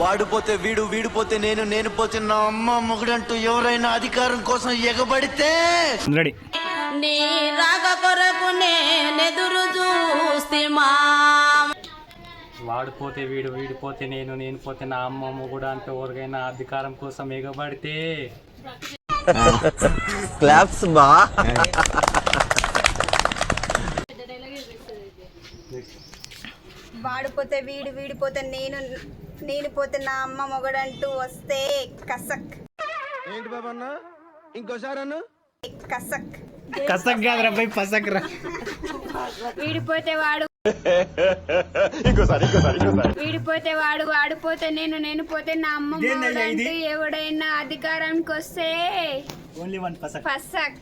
వాడిపోతే వీడు వీడిపోతే నేను నేను పోతే నా అమ్మ మొగుడంటూ ఎవరైనా అధికారం కోసం ఎగబడితే రెడీ. నీ రాక కొరకు నేనెదురు చూస్తే మా వాడిపోతే వీడు వీడిపోతే నేను నేను పోతే నా అమ్మమ్మ కూడా అంటే ఎవరికైనా అధికారం కోసం ఎగబడితే. క్లాప్స్ బా. వాడిపోతే వీడు వీడిపోతే నేను నేను పోతే నా అమ్మ మొగడంటూ వస్తే కసక్. ఏంటి బాబా అన్న? ఇంకోసారి అన్న? కసక్. కసక్ కాదురా పోయి పసక్ రా. వీడిపోతే వాడు వీడిపోతే వాడు వాడిపోతే నేను నేను పోతే నా అమ్మ? మొగుడంటూ ఎవడైనా అధికారానికి వస్తే ఓన్లీ వన్ పసక్. ఫసక్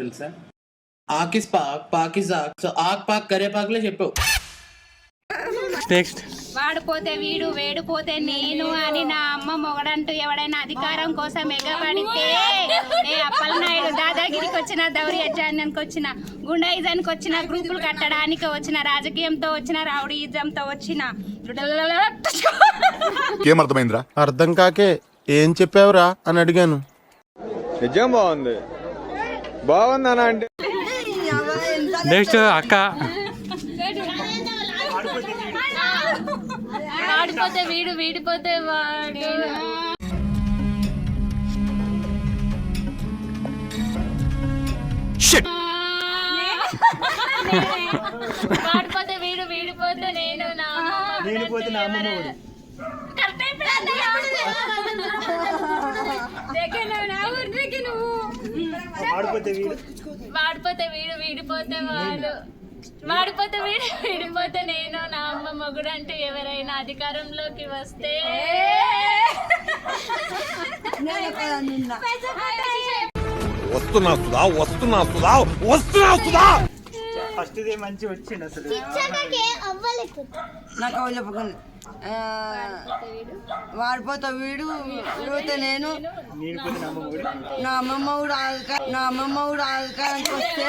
తెలుసా? ఆకిస్ పాక్ పాకిస్ ఆక్ సో ఆక్ పాక్ కరే పాక్లే చెప్పావు. నెక్స్ట్ వాడిపోతే వీడు వేడిపోతే నేను అని నా అమ్మ మొగడంటూ ఎవడైనా అధికారం కోసం ఎగబడితే ఏ అప్పలనాయుడు దాదాగిరికి వచ్చిన దౌర్యజ్యానికి వచ్చిన గుండాయిజానికి వచ్చిన గ్రూపులు కట్టడానికి వచ్చిన రాజకీయంతో వచ్చిన రౌడీయిజంతో వచ్చిన. ఏమర్థమైందిరా అర్థం కాకే ఏం చెప్పావురా అని అడిగాను. నిజం బాగుంది. బాగుందనా అంటే. నెక్స్ట్ అక్క. వాడిపోతే వీడు వీడిపోతే వాడు. వాడిపోతే వీడు వీడిపోతే నేను నా నా అమ్మమ్మ కూడా నా. వాడిపోతే వీడు. వాడిపోతే వీడు వీడిపోతే వాడు. వాడిపోతే వీడు వీడిపోతే నేను నా అమ్మ మొగుడు అంటే ఎవరైనా అధికారంలోకి వస్తే. వస్తున్నా సుధా వస్తున్నా సుధా వస్తున్నా సుధా! ఫస్ట్ దే మంచి వచ్చిండు అసలు. నాకు ఎవరు చెప్పకండి. ఆ, వాడిపోతే వీడు వీడిపోతే నేను. పోతే నా అమ్మమ్మ కూడా. నా అమ్మమ్మ కూడా అధికా నా అమ్మమ్మ కూడా అధికారానికి వస్తే.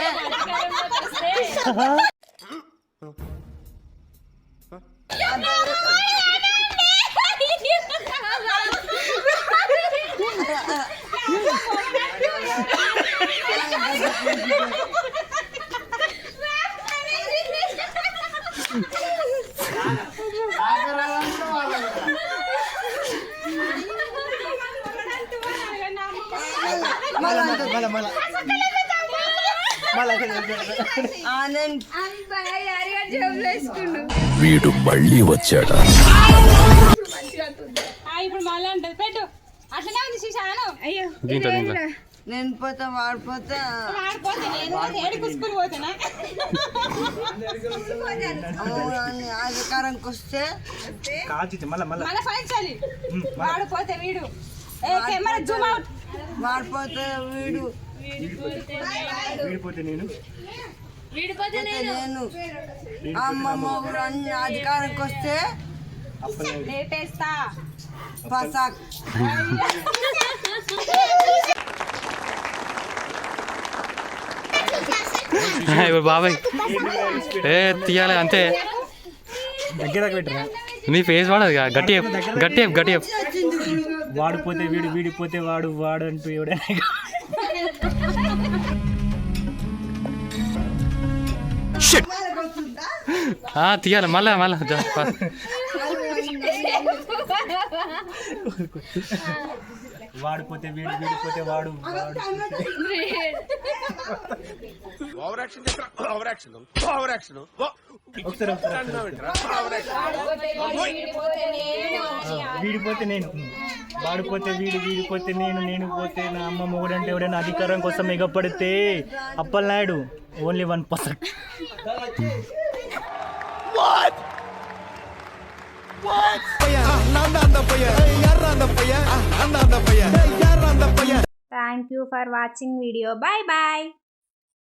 మళ్ళా మళ్ళా వీడు మళ్ళీ వచ్చాడా? ఇప్పుడు మళ్ళీ పెట్టు. అట్లనే ఉంది శిశాను అయ్యో నేను పోతే వాడిపోతే అధికారానికి వస్తే వాడిపోతే వీడు. ఏ కెమెరా జూమ్ అవుట్. వాడిపోతే వీడు. వీడిపోతే నేను. వీడిపోతే పోతే నేను. అమ్మమ్మ అన్ని అధికారానికి వస్తే లేపేస్తా. పసాక్. ఇప్పుడు బాబాయ్ ఏ తీయాలి అంతే దగ్గర దాకా పెట్టరా నీ ఫేస్ వాడదు గట్టి చెప్పు, గట్టి చెప్పు, గట్టి చెప్పు. వాడిపోతే వీడు వీడిపోతే వాడు వాడు అంటూ ఎవడైనా ఆ, తీయాలి మళ్ళా మళ్ళా జా, పా. వాడిపోతే వీడు వీడిపోతే వాడు వాడు over action over action over action ఒకసారి ఒకసారి వీడిపోతే నేను వాడిపోతే వీడు వీడిపోతే నేను నేను పోతే నా అమ్మ మొగుడు అంటే ఎవడైనా అధికారం కోసం ఎగపడితే అప్పలనాయుడు ఓన్లీ వన్ పర్సెంట్. நான் அந்த பையன். யார் அந்த பையன்? அந்த தேங்க்யூ ஃபார் வாட்சிங் வீடியோ பாய் பாய்